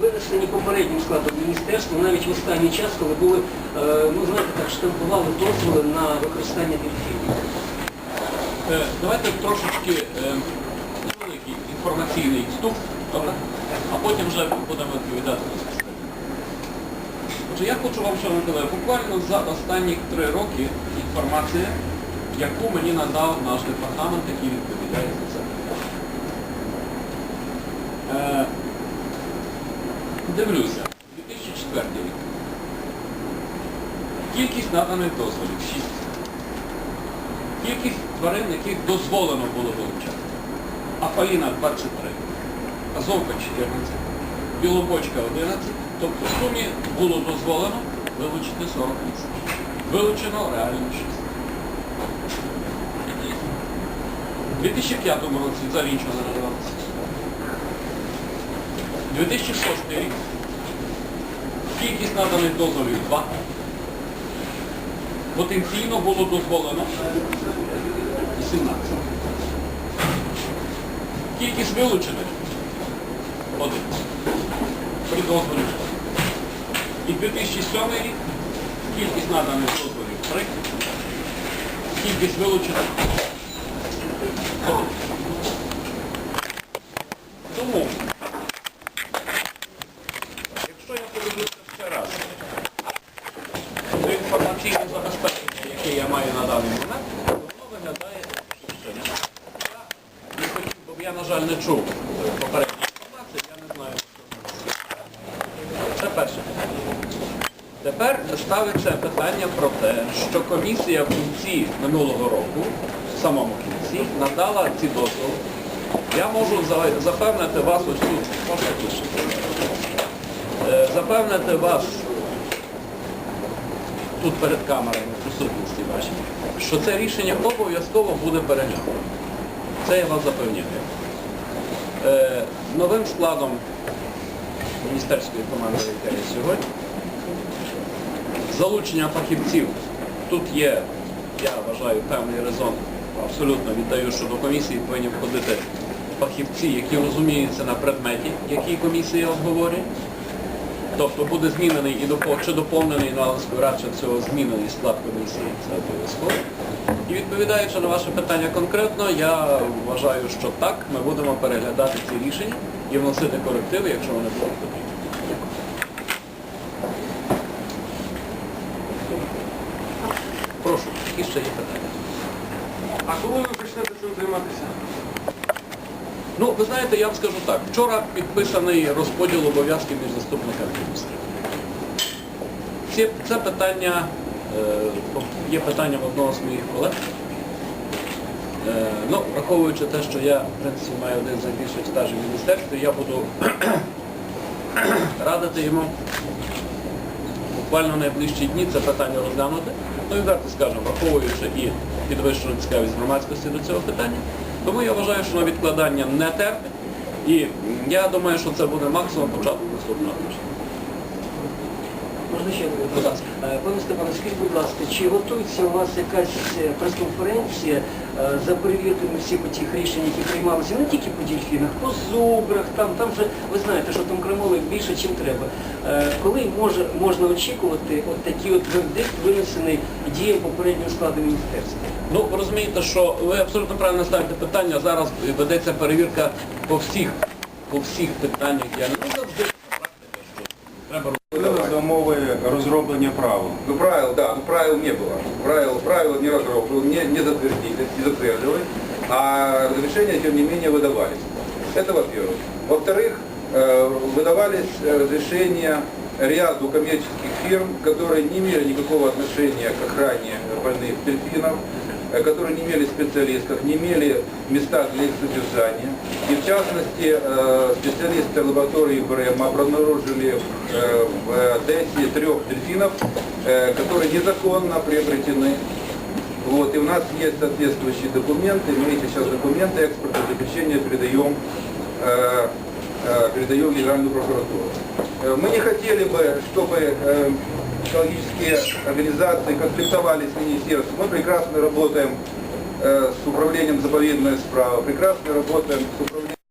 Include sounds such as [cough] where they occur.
Винесені попереднім складом міністерства, навіть в останній час, коли були, е, ну знаєте, так, штампували дозволи на використання дельфінів. Е, Давайте трошечки невеликий інформаційний вступ? А потім вже будемо відповідати на. Отже, я хочу вам, шановні колеги, буквально за останні три роки інформація, яку мені надав наш департамент, який відповідає за це. Е, Дивлюся, 2004 рік. Кількість наданих дозволів 6. Кількість тварин, яких дозволено було вилучати. Афаліна 23, Азовка 14, Білобочка 11, тобто в сумі було дозволено вилучити 48. Вилучено реально 6. У 2005 році не надавалося. 2006 рік. Кількість наданих дозволів 2. Потенційно було дозволено 18. Кількість вилучених 1. При дозволі 2. І 2007 рік кількість наданих дозволів 3. Кількість вилучених 1. Тому, якщо я подивлюся ще раз, до інформаційне забезпечення, яке я маю на даний момент, воно виглядає таким чином. Я не хотів, бо я, на жаль, не чув попередньої інформації, я не знаю, що це. Перше питання. Тепер ставиться питання про те, що комісія в кінці минулого року, в самому кінці, надала ці дозволи. Я можу запевнити вас ось тут, Е, запевнити вас тут перед камерами присутності вашій, що це рішення обов'язково буде переглянуто. Це я вас запевняю. Е, новим складом міністерської команди, яка є сьогодні, залучення фахівців. Тут є, я вважаю, певний резон. Абсолютно віддаю, що до комісії повинні входити фахівці, які розуміються на предметі, який комісія обговорює. Тобто буде змінений і допо- чи доповнений, ну, але радше всього змінений склад комісії, це обов'язково. І відповідаючи на ваше питання конкретно, я вважаю, що так, ми будемо переглядати ці рішення і вносити корективи, якщо вони будуть потрібні. Прошу, які ще є питання? А коли ви почнете цим займатися? Ну, ви знаєте, я вам скажу так. Вчора підписаний розподіл обов'язків між заступниками міністра. Це, питання, е, є питанням одного з моїх колег. Е, ну, враховуючи те, що я, в принципі, маю один з найбільших стажів в міністерстві, я буду [coughs] радити йому буквально в найближчі дні це питання розглянути. Ну, і відверто скажемо, враховуючи і підвищену цікавість громадськості до цього питання. Тому я вважаю, що на відкладання не терпить. І я думаю, що це буде максимум початку наступного тижня. Можна ще? Будь ласка. Е, Пане Степане, скажіть, будь ласка, чи готується у вас якась е, прес-конференція е, за перевірками всіх тих рішень, які приймалися не тільки по дільфінах, по зубрах, там, там же ви знаєте, що там крамоли більше, ніж треба. Коли може, можна очікувати от такий от вердикт, винесений діям попереднього складу міністерства? Ну, розумієте, що ви абсолютно правильно ставите питання. Зараз ведеться перевірка по всіх, по всіх питаннях. Я не завжди практика, що треба За умови розроблення правил. Ну, правил, да, ну, правил не было. Правил, правила не разработали, не, не затвердили, не затвердили, а разрешения, тем не менее, выдавались. Это во-первых. Во-вторых, э, выдавались разрешения ряду коммерческих фирм, которые не имели никакого отношения к охране больных дельфинов, которые не имели специалистов, не имели места для их содержания. И в частности, э, специалисты лаборатории БРМ обнаружили э, в Одессе трех дельфинов, э, которые незаконно приобретены. Вот, и у нас есть соответствующие документы, мы эти сейчас документы экспортного заключения передаем, э, э, передаем в Генеральную прокуратуру. Э, Мы не хотели бы, чтобы э, экологические организации конфликтовали с министерством. Мы прекрасно работаем э, с управлением заповедной справа, прекрасно работаем с управлением